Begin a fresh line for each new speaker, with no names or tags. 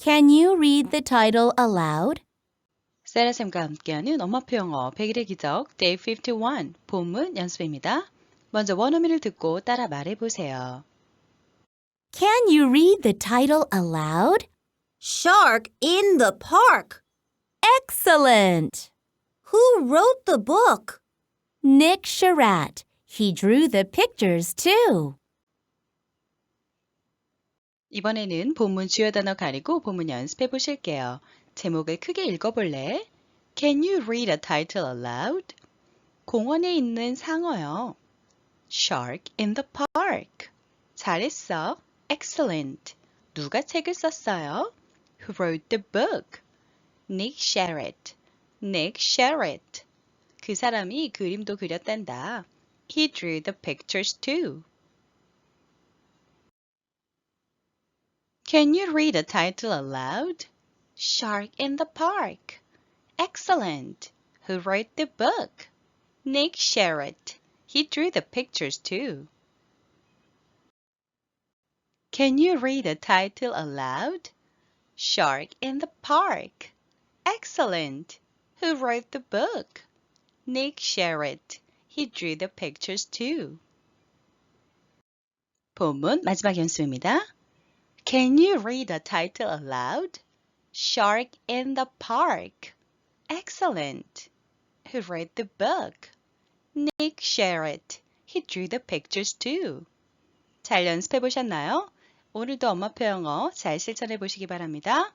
Can you read the title aloud?
세라쌤과 함께하는 엄마표 영어 100일의 기적 Day 51 본문 연습입니다. 먼저 원어민을 듣고 따라 말해보세요.
Can you read the title aloud?
Shark in the Park.
Excellent!
Who wrote the book?
Nick Sharat. He drew the pictures too.
이번에는 본문 주요 단어 가리고 본문 연습해 보실게요. 제목을 크게 읽어볼래? Can you read a title aloud? 공원에 있는 상어요. Shark in the park. 잘했어. Excellent. 누가 책을 썼어요? Who wrote the book? Nick Sharrett. Nick Sharrett. 그 사람이 그림도 그렸단다. He drew the pictures too. Can you read the title aloud? Shark in the Park. Excellent. Who wrote the book? Nick Sharrett. He drew the pictures too. Can you read the title aloud? Shark in the Park. Excellent. Who wrote the book? Nick Sharrett. He drew the pictures too. 본문 마지막 연습입니다. Can you read the title aloud? Shark in the Park. Excellent. Who wrote the book? Nick Sharrett. He drew the pictures too. 잘 연습해 보셨나요? 오늘도 엄마표 영어 잘 실천해 보시기 바랍니다.